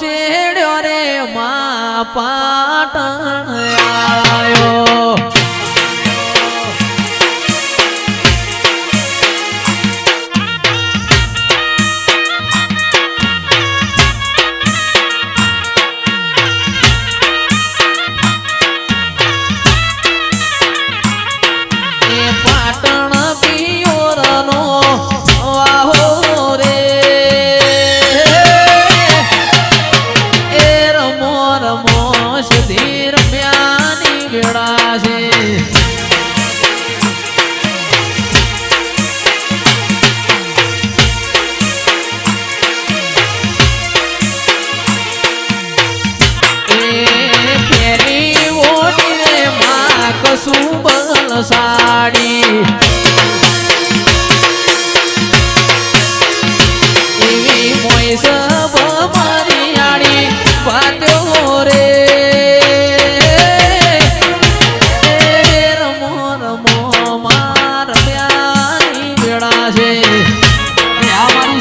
શેડ્યો રે મા પાટણ. સુધી રમ્યાની વેળા છે. સાડી. છે. આ મારું